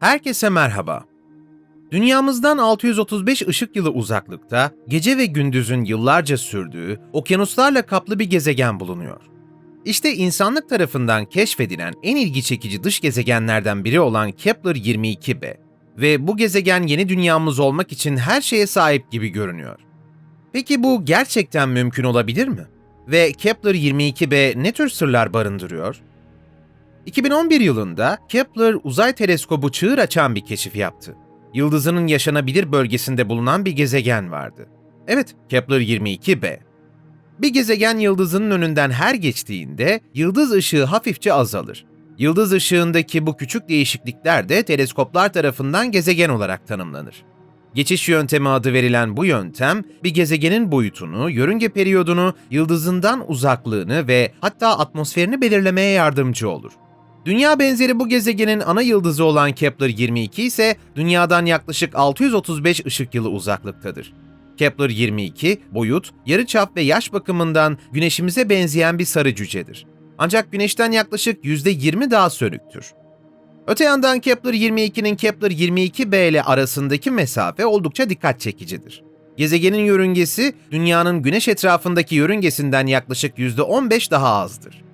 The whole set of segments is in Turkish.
Herkese merhaba. Dünyamızdan 635 ışık yılı uzaklıkta, gece ve gündüzün yıllarca sürdüğü, okyanuslarla kaplı bir gezegen bulunuyor. İşte insanlık tarafından keşfedilen en ilgi çekici dış gezegenlerden biri olan Kepler 22b ve bu gezegen yeni dünyamız olmak için her şeye sahip gibi görünüyor. Peki bu gerçekten mümkün olabilir mi? Ve Kepler 22b ne tür sırlar barındırıyor? 2011 yılında Kepler uzay teleskobu çığır açan bir keşif yaptı. Yıldızının yaşanabilir bölgesinde bulunan bir gezegen vardı. Evet, Kepler 22b. Bir gezegen yıldızının önünden her geçtiğinde yıldız ışığı hafifçe azalır. Yıldız ışığındaki bu küçük değişiklikler de teleskoplar tarafından gezegen olarak tanımlanır. Geçiş yöntemi adı verilen bu yöntem, bir gezegenin boyutunu, yörünge periyodunu, yıldızından uzaklığını ve hatta atmosferini belirlemeye yardımcı olur. Dünya benzeri bu gezegenin ana yıldızı olan Kepler 22 ise Dünya'dan yaklaşık 635 ışık yılı uzaklıktadır. Kepler 22, boyut, yarıçap ve yaş bakımından Güneşimize benzeyen bir sarı cücedir. Ancak Güneş'ten yaklaşık %20 daha sönüktür. Öte yandan Kepler 22'nin Kepler 22b ile arasındaki mesafe oldukça dikkat çekicidir. Gezegenin yörüngesi, Dünya'nın Güneş etrafındaki yörüngesinden yaklaşık %15 daha azdır.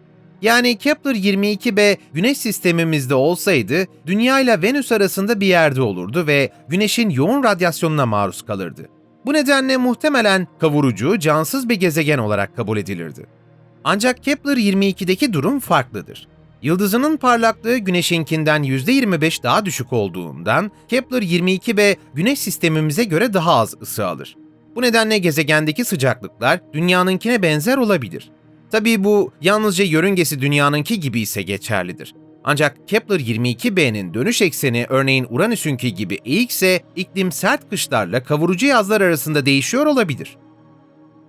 Yani Kepler 22b Güneş sistemimizde olsaydı Dünya ile Venüs arasında bir yerde olurdu ve Güneş'in yoğun radyasyonuna maruz kalırdı. Bu nedenle muhtemelen kavurucu, cansız bir gezegen olarak kabul edilirdi. Ancak Kepler 22'deki durum farklıdır. Yıldızının parlaklığı Güneş'inkinden %25 daha düşük olduğundan Kepler 22b Güneş sistemimize göre daha az ısı alır. Bu nedenle gezegendeki sıcaklıklar Dünya'nınkine benzer olabilir. Tabii bu yalnızca yörüngesi Dünya'nınki gibi ise geçerlidir. Ancak Kepler 22b'nin dönüş ekseni örneğin Uranüs'ünki gibi eğikse iklim sert kışlarla kavurucu yazlar arasında değişiyor olabilir.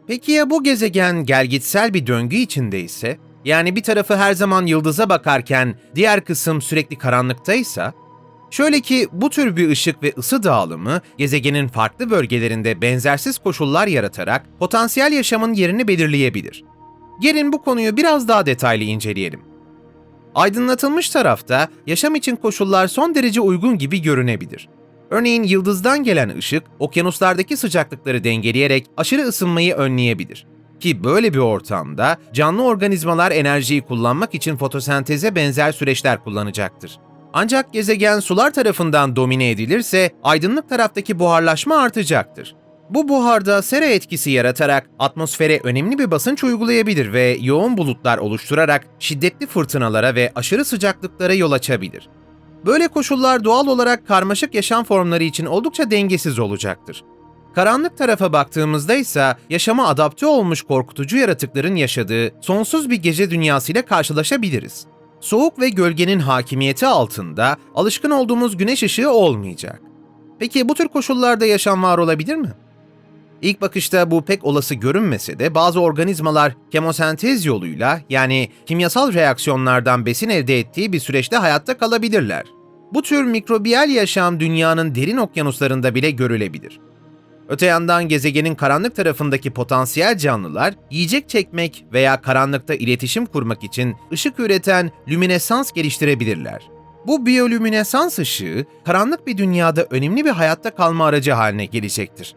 Peki ya bu gezegen gelgitsel bir döngü içindeyse? Yani bir tarafı her zaman yıldıza bakarken diğer kısım sürekli karanlıktaysa? Şöyle ki bu tür bir ışık ve ısı dağılımı gezegenin farklı bölgelerinde benzersiz koşullar yaratarak potansiyel yaşamın yerini belirleyebilir. Gelin bu konuyu biraz daha detaylı inceleyelim. Aydınlatılmış tarafta yaşam için koşullar son derece uygun gibi görünebilir. Örneğin yıldızdan gelen ışık okyanuslardaki sıcaklıkları dengeleyerek aşırı ısınmayı önleyebilir. Ki böyle bir ortamda canlı organizmalar enerjiyi kullanmak için fotosenteze benzer süreçler kullanacaktır. Ancak gezegen sular tarafından domine edilirse aydınlık taraftaki buharlaşma artacaktır. Bu buharda sera etkisi yaratarak atmosfere önemli bir basınç uygulayabilir ve yoğun bulutlar oluşturarak şiddetli fırtınalara ve aşırı sıcaklıklara yol açabilir. Böyle koşullar doğal olarak karmaşık yaşam formları için oldukça dengesiz olacaktır. Karanlık tarafa baktığımızda ise yaşama adapte olmuş korkutucu yaratıkların yaşadığı sonsuz bir gece dünyasıyla karşılaşabiliriz. Soğuk ve gölgenin hakimiyeti altında alışkın olduğumuz güneş ışığı olmayacak. Peki bu tür koşullarda yaşam var olabilir mi? İlk bakışta bu pek olası görünmese de bazı organizmalar kemosentez yoluyla yani kimyasal reaksiyonlardan besin elde ettiği bir süreçte hayatta kalabilirler. Bu tür mikrobiyal yaşam dünyanın derin okyanuslarında bile görülebilir. Öte yandan gezegenin karanlık tarafındaki potansiyel canlılar yiyecek çekmek veya karanlıkta iletişim kurmak için ışık üreten lüminesans geliştirebilirler. Bu biyolüminesans ışığı karanlık bir dünyada önemli bir hayatta kalma aracı haline gelecektir.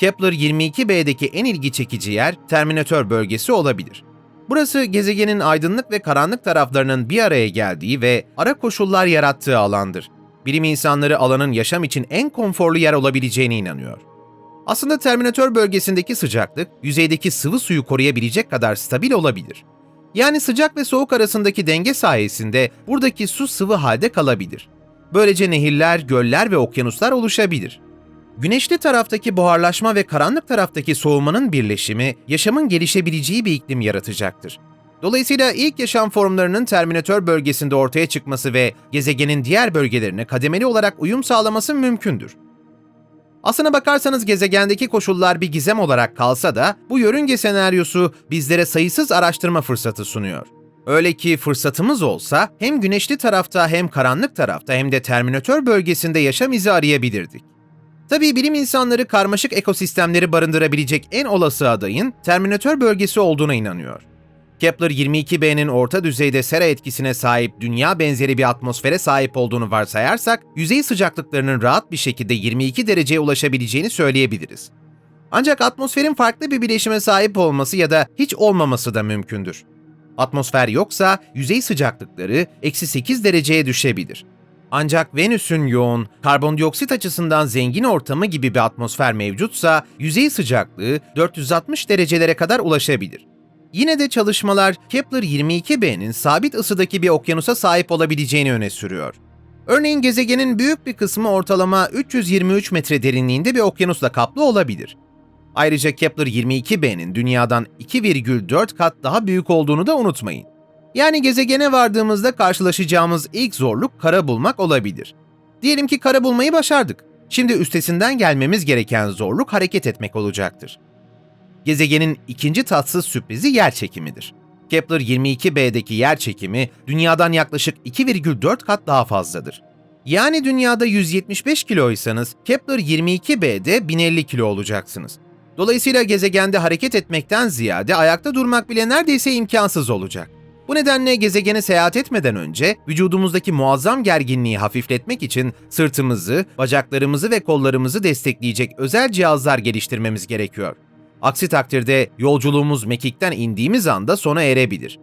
Kepler 22b'deki en ilgi çekici yer Terminator bölgesi olabilir. Burası gezegenin aydınlık ve karanlık taraflarının bir araya geldiği ve ara koşullar yarattığı alandır. Bilim insanları alanın yaşam için en konforlu yer olabileceğine inanıyor. Aslında Terminator bölgesindeki sıcaklık, yüzeydeki sıvı suyu koruyabilecek kadar stabil olabilir. Yani sıcak ve soğuk arasındaki denge sayesinde buradaki su sıvı halde kalabilir. Böylece nehirler, göller ve okyanuslar oluşabilir. Güneşli taraftaki buharlaşma ve karanlık taraftaki soğumanın birleşimi yaşamın gelişebileceği bir iklim yaratacaktır. Dolayısıyla ilk yaşam formlarının Terminator bölgesinde ortaya çıkması ve gezegenin diğer bölgelerine kademeli olarak uyum sağlaması mümkündür. Aslına bakarsanız gezegendeki koşullar bir gizem olarak kalsa da bu yörünge senaryosu bizlere sayısız araştırma fırsatı sunuyor. Öyle ki fırsatımız olsa hem güneşli tarafta hem karanlık tarafta hem de Terminator bölgesinde yaşam izi arayabilirdik. Tabii bilim insanları karmaşık ekosistemleri barındırabilecek en olası adayın Terminator bölgesi olduğuna inanıyor. Kepler 22b'nin orta düzeyde sera etkisine sahip dünya benzeri bir atmosfere sahip olduğunu varsayarsak, yüzey sıcaklıklarının rahat bir şekilde 22 dereceye ulaşabileceğini söyleyebiliriz. Ancak atmosferin farklı bir bileşime sahip olması ya da hiç olmaması da mümkündür. Atmosfer yoksa yüzey sıcaklıkları eksi 8 dereceye düşebilir. Ancak Venüs'ün yoğun, karbondioksit açısından zengin ortamı gibi bir atmosfer mevcutsa yüzey sıcaklığı 460 derecelere kadar ulaşabilir. Yine de çalışmalar Kepler 22b'nin sabit ısıdaki bir okyanusa sahip olabileceğini öne sürüyor. Örneğin gezegenin büyük bir kısmı ortalama 323 metre derinliğinde bir okyanusla kaplı olabilir. Ayrıca Kepler 22b'nin dünyadan 2,4 kat daha büyük olduğunu da unutmayın. Yani gezegene vardığımızda karşılaşacağımız ilk zorluk kara bulmak olabilir. Diyelim ki kara bulmayı başardık. Şimdi üstesinden gelmemiz gereken zorluk hareket etmek olacaktır. Gezegenin ikinci tatsız sürprizi yer çekimidir. Kepler 22b'deki yer çekimi dünyadan yaklaşık 2,4 kat daha fazladır. Yani dünyada 175 kiloysanız Kepler 22b'de 1050 kilo olacaksınız. Dolayısıyla gezegende hareket etmekten ziyade ayakta durmak bile neredeyse imkansız olacak. Bu nedenle gezegene seyahat etmeden önce vücudumuzdaki muazzam gerginliği hafifletmek için sırtımızı, bacaklarımızı ve kollarımızı destekleyecek özel cihazlar geliştirmemiz gerekiyor. Aksi takdirde yolculuğumuz mekikten indiğimiz anda sona erebilir.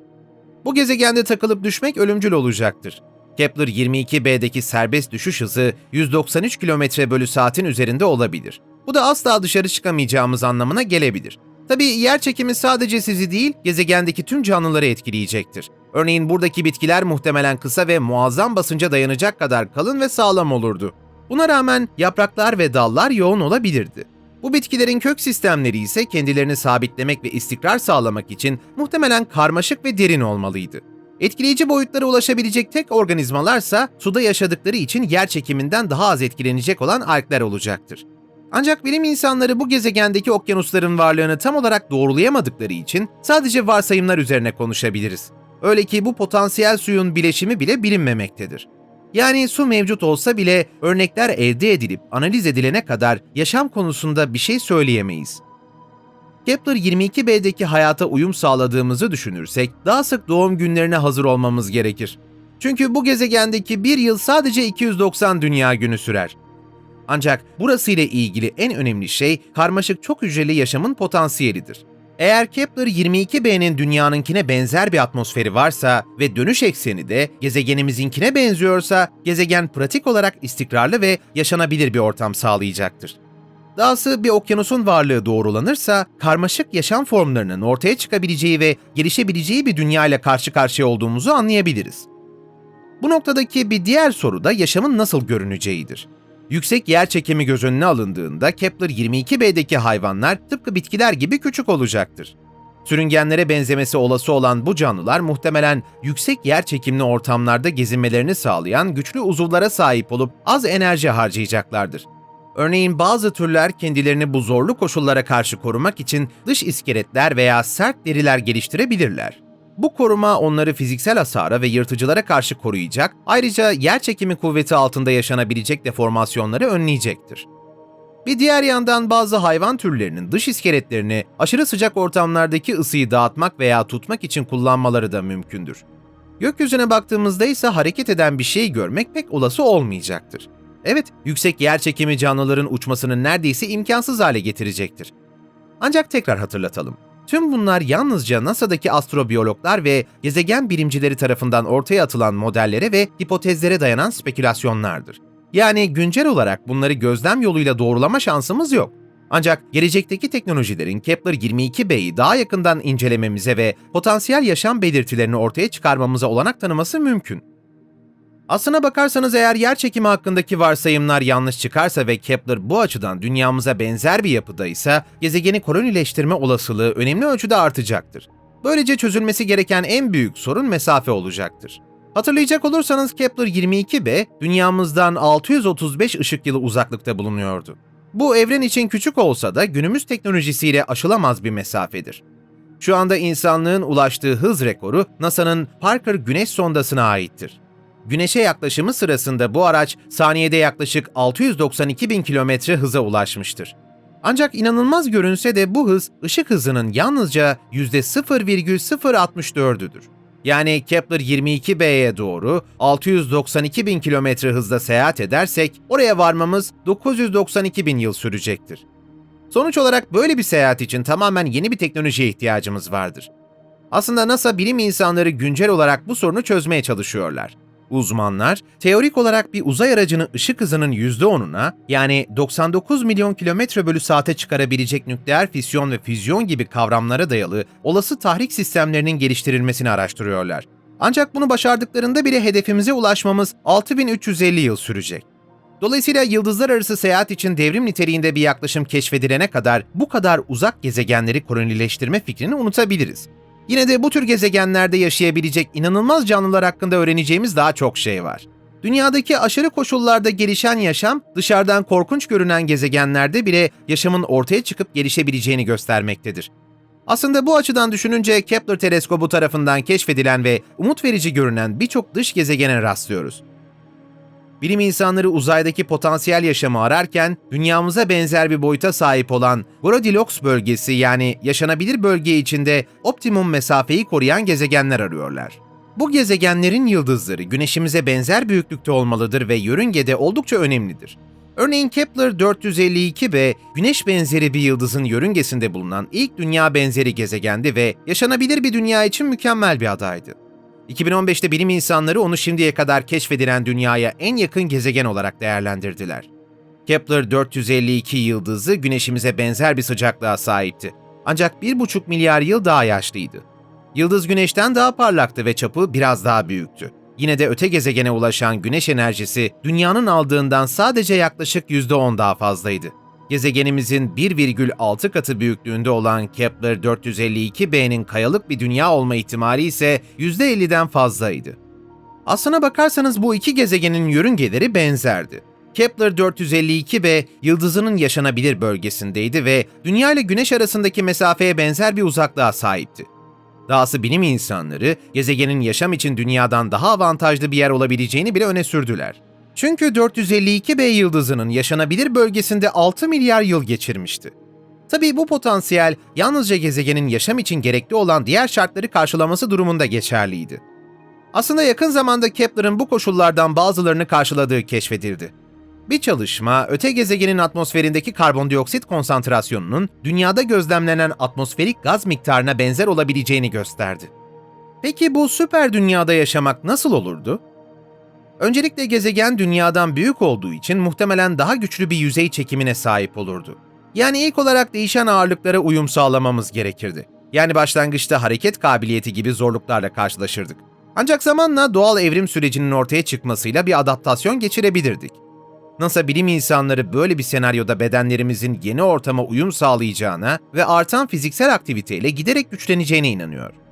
Bu gezegende takılıp düşmek ölümcül olacaktır. Kepler 22b'deki serbest düşüş hızı 193 km bölü saatin üzerinde olabilir. Bu da asla dışarı çıkamayacağımız anlamına gelebilir. Tabii yer çekimi sadece sizi değil, gezegendeki tüm canlıları etkileyecektir. Örneğin buradaki bitkiler muhtemelen kısa ve muazzam basınca dayanacak kadar kalın ve sağlam olurdu. Buna rağmen yapraklar ve dallar yoğun olabilirdi. Bu bitkilerin kök sistemleri ise kendilerini sabitlemek ve istikrar sağlamak için muhtemelen karmaşık ve derin olmalıydı. Etkileyici boyutlara ulaşabilecek tek organizmalarsa suda yaşadıkları için yer çekiminden daha az etkilenecek olan algler olacaktır. Ancak bilim insanları bu gezegendeki okyanusların varlığını tam olarak doğrulayamadıkları için sadece varsayımlar üzerine konuşabiliriz. Öyle ki bu potansiyel suyun bileşimi bile bilinmemektedir. Yani su mevcut olsa bile örnekler elde edilip analiz edilene kadar yaşam konusunda bir şey söyleyemeyiz. Kepler 22b'deki hayata uyum sağladığımızı düşünürsek daha sık doğum günlerine hazır olmamız gerekir. Çünkü bu gezegendeki bir yıl sadece 290 dünya günü sürer. Ancak burası ile ilgili en önemli şey karmaşık çok hücreli yaşamın potansiyelidir. Eğer Kepler 22b'nin dünyanınkine benzer bir atmosferi varsa ve dönüş ekseni de gezegenimizinkine benziyorsa, gezegen pratik olarak istikrarlı ve yaşanabilir bir ortam sağlayacaktır. Dahası bir okyanusun varlığı doğrulanırsa, karmaşık yaşam formlarının ortaya çıkabileceği ve gelişebileceği bir dünya ile karşı karşıya olduğumuzu anlayabiliriz. Bu noktadaki bir diğer soru da yaşamın nasıl görüneceğidir. Yüksek yer çekimi göz önüne alındığında Kepler 22b'deki hayvanlar tıpkı bitkiler gibi küçük olacaktır. Sürüngenlere benzemesi olası olan bu canlılar muhtemelen yüksek yer çekimli ortamlarda gezinmelerini sağlayan güçlü uzuvlara sahip olup az enerji harcayacaklardır. Örneğin bazı türler kendilerini bu zorlu koşullara karşı korumak için dış iskeletler veya sert deriler geliştirebilirler. Bu koruma onları fiziksel hasara ve yırtıcılara karşı koruyacak, ayrıca yer çekimi kuvveti altında yaşanabilecek deformasyonları önleyecektir. Bir diğer yandan bazı hayvan türlerinin dış iskeletlerini aşırı sıcak ortamlardaki ısıyı dağıtmak veya tutmak için kullanmaları da mümkündür. Gökyüzüne baktığımızda ise hareket eden bir şey görmek pek olası olmayacaktır. Evet, yüksek yer çekimi canlıların uçmasını neredeyse imkansız hale getirecektir. Ancak tekrar hatırlatalım. Tüm bunlar yalnızca NASA'daki astrobiyologlar ve gezegen bilimcileri tarafından ortaya atılan modellere ve hipotezlere dayanan spekülasyonlardır. Yani güncel olarak bunları gözlem yoluyla doğrulama şansımız yok. Ancak gelecekteki teknolojilerin Kepler 22b'yi daha yakından incelememize ve potansiyel yaşam belirtilerini ortaya çıkarmamıza olanak tanıması mümkün. Aslına bakarsanız eğer yer çekimi hakkındaki varsayımlar yanlış çıkarsa ve Kepler bu açıdan dünyamıza benzer bir yapıdaysa, gezegeni kolonileştirme olasılığı önemli ölçüde artacaktır. Böylece çözülmesi gereken en büyük sorun mesafe olacaktır. Hatırlayacak olursanız Kepler 22b, dünyamızdan 635 ışık yılı uzaklıkta bulunuyordu. Bu evren için küçük olsa da günümüz teknolojisiyle aşılamaz bir mesafedir. Şu anda insanlığın ulaştığı hız rekoru NASA'nın Parker Güneş sondasına aittir. Güneşe yaklaşımı sırasında bu araç saniyede yaklaşık 692 bin kilometre hıza ulaşmıştır. Ancak inanılmaz görünse de bu hız ışık hızının yalnızca %0,064'üdür. Yani Kepler 22b'ye doğru 692 bin kilometre hızla seyahat edersek oraya varmamız 992 bin yıl sürecektir. Sonuç olarak böyle bir seyahat için tamamen yeni bir teknolojiye ihtiyacımız vardır. Aslında NASA bilim insanları güncel olarak bu sorunu çözmeye çalışıyorlar. Uzmanlar, teorik olarak bir uzay aracını ışık hızının %10'una yani 99 milyon kilometre bölü saate çıkarabilecek nükleer fisyon ve füzyon gibi kavramlara dayalı olası tahrik sistemlerinin geliştirilmesini araştırıyorlar. Ancak bunu başardıklarında bile hedefimize ulaşmamız 6350 yıl sürecek. Dolayısıyla yıldızlar arası seyahat için devrim niteliğinde bir yaklaşım keşfedilene kadar bu kadar uzak gezegenleri kolonileştirme fikrini unutabiliriz. Yine de bu tür gezegenlerde yaşayabilecek inanılmaz canlılar hakkında öğreneceğimiz daha çok şey var. Dünyadaki aşırı koşullarda gelişen yaşam, dışarıdan korkunç görünen gezegenlerde bile yaşamın ortaya çıkıp gelişebileceğini göstermektedir. Aslında bu açıdan düşününce Kepler teleskobu tarafından keşfedilen ve umut verici görünen birçok dış gezegene rastlıyoruz. Bilim insanları uzaydaki potansiyel yaşamı ararken dünyamıza benzer bir boyuta sahip olan Goldilocks bölgesi yani yaşanabilir bölge içinde optimum mesafeyi koruyan gezegenler arıyorlar. Bu gezegenlerin yıldızları güneşimize benzer büyüklükte olmalıdır ve yörüngede oldukça önemlidir. Örneğin Kepler 452b, güneş benzeri bir yıldızın yörüngesinde bulunan ilk dünya benzeri gezegendi ve yaşanabilir bir dünya için mükemmel bir adaydı. 2015'te bilim insanları onu şimdiye kadar keşfedilen dünyaya en yakın gezegen olarak değerlendirdiler. Kepler 452 yıldızı güneşimize benzer bir sıcaklığa sahipti. Ancak 1,5 milyar yıl daha yaşlıydı. Yıldız güneşten daha parlaktı ve çapı biraz daha büyüktü. Yine de öte gezegene ulaşan güneş enerjisi dünyanın aldığından sadece yaklaşık %10 daha fazlaydı. Gezegenimizin 1,6 katı büyüklüğünde olan Kepler 452b'nin kayalık bir dünya olma ihtimali ise %50'den fazlaydı. Aslına bakarsanız bu iki gezegenin yörüngeleri benzerdi. Kepler 452b yıldızının yaşanabilir bölgesindeydi ve Dünya ile Güneş arasındaki mesafeye benzer bir uzaklığa sahipti. Dahası bilim insanları gezegenin yaşam için dünyadan daha avantajlı bir yer olabileceğini bile öne sürdüler. Çünkü 452b yıldızının yaşanabilir bölgesinde 6 milyar yıl geçirmişti. Tabii bu potansiyel yalnızca gezegenin yaşam için gerekli olan diğer şartları karşılaması durumunda geçerliydi. Aslında yakın zamanda Kepler'ın bu koşullardan bazılarını karşıladığı keşfedildi. Bir çalışma, öte gezegenin atmosferindeki karbondioksit konsantrasyonunun dünyada gözlemlenen atmosferik gaz miktarına benzer olabileceğini gösterdi. Peki bu süper dünyada yaşamak nasıl olurdu? Öncelikle gezegen dünyadan büyük olduğu için muhtemelen daha güçlü bir yüzey çekimine sahip olurdu. Yani ilk olarak değişen ağırlıklara uyum sağlamamız gerekirdi. Yani başlangıçta hareket kabiliyeti gibi zorluklarla karşılaşırdık. Ancak zamanla doğal evrim sürecinin ortaya çıkmasıyla bir adaptasyon geçirebilirdik. NASA bilim insanları böyle bir senaryoda bedenlerimizin yeni ortama uyum sağlayacağına ve artan fiziksel aktiviteyle giderek güçleneceğine inanıyor.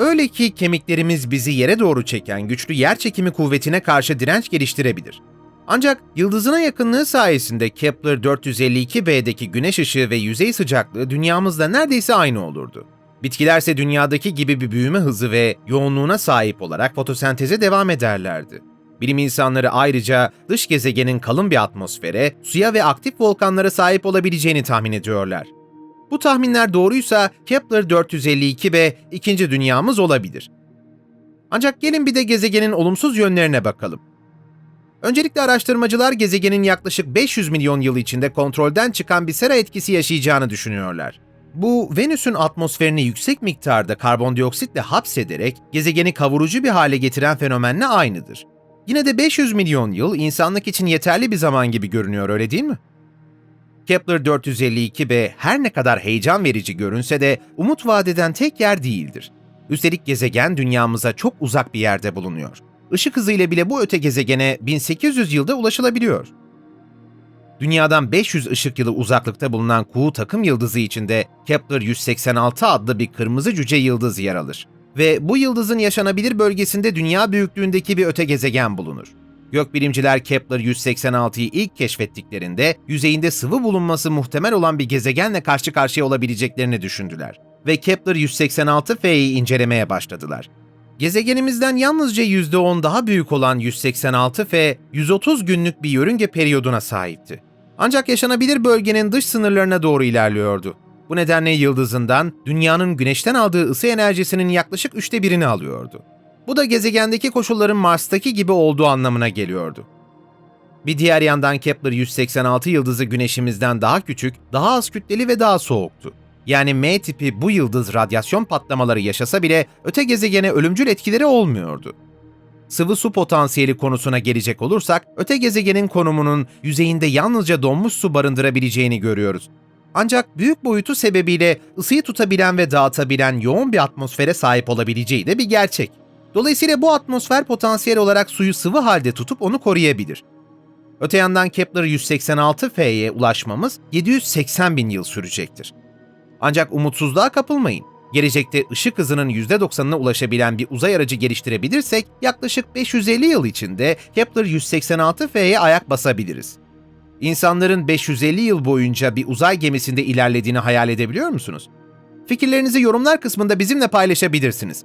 Öyle ki kemiklerimiz bizi yere doğru çeken güçlü yer çekimi kuvvetine karşı direnç geliştirebilir. Ancak yıldızına yakınlığı sayesinde Kepler 452b'deki güneş ışığı ve yüzey sıcaklığı dünyamızda neredeyse aynı olurdu. Bitkilerse dünyadaki gibi bir büyüme hızı ve yoğunluğuna sahip olarak fotosenteze devam ederlerdi. Bilim insanları ayrıca dış gezegenin kalın bir atmosfere, suya ve aktif volkanlara sahip olabileceğini tahmin ediyorlar. Bu tahminler doğruysa Kepler 452b ikinci dünyamız olabilir. Ancak gelin bir de gezegenin olumsuz yönlerine bakalım. Öncelikle araştırmacılar gezegenin yaklaşık 500 milyon yıl içinde kontrolden çıkan bir sera etkisi yaşayacağını düşünüyorlar. Bu, Venüs'ün atmosferini yüksek miktarda karbondioksitle hapsederek gezegeni kavurucu bir hale getiren fenomenle aynıdır. Yine de 500 milyon yıl insanlık için yeterli bir zaman gibi görünüyor öyle değil mi? Kepler 452b her ne kadar heyecan verici görünse de umut vadeden tek yer değildir. Üstelik gezegen dünyamıza çok uzak bir yerde bulunuyor. Işık hızıyla bile bu öte gezegene 1800 yılda ulaşılabiliyor. Dünyadan 500 ışık yılı uzaklıkta bulunan Kuğu takım yıldızı içinde Kepler 186 adlı bir kırmızı cüce yıldız yer alır. Ve bu yıldızın yaşanabilir bölgesinde dünya büyüklüğündeki bir öte gezegen bulunur. Gökbilimciler Kepler 186'yı ilk keşfettiklerinde yüzeyinde sıvı bulunması muhtemel olan bir gezegenle karşı karşıya olabileceklerini düşündüler ve Kepler 186f'yi incelemeye başladılar. Gezegenimizden yalnızca %10 daha büyük olan 186f, 130 günlük bir yörünge periyoduna sahipti. Ancak yaşanabilir bölgenin dış sınırlarına doğru ilerliyordu. Bu nedenle yıldızından dünyanın güneşten aldığı ısı enerjisinin yaklaşık üçte birini alıyordu. Bu da gezegendeki koşulların Mars'taki gibi olduğu anlamına geliyordu. Bir diğer yandan Kepler 186 yıldızı güneşimizden daha küçük, daha az kütleli ve daha soğuktu. Yani M tipi bu yıldız radyasyon patlamaları yaşasa bile öte gezegene ölümcül etkileri olmuyordu. Sıvı su potansiyeli konusuna gelecek olursak, öte gezegenin konumunun yüzeyinde yalnızca donmuş su barındırabileceğini görüyoruz. Ancak büyük boyutu sebebiyle ısıyı tutabilen ve dağıtabilen yoğun bir atmosfere sahip olabileceği de bir gerçek. Dolayısıyla bu atmosfer potansiyel olarak suyu sıvı halde tutup onu koruyabilir. Öte yandan Kepler 186f'ye ulaşmamız 780 bin yıl sürecektir. Ancak umutsuzluğa kapılmayın. Gelecekte ışık hızının %90'ına ulaşabilen bir uzay aracı geliştirebilirsek yaklaşık 550 yıl içinde Kepler 186f'ye ayak basabiliriz. İnsanların 550 yıl boyunca bir uzay gemisinde ilerlediğini hayal edebiliyor musunuz? Fikirlerinizi yorumlar kısmında bizimle paylaşabilirsiniz.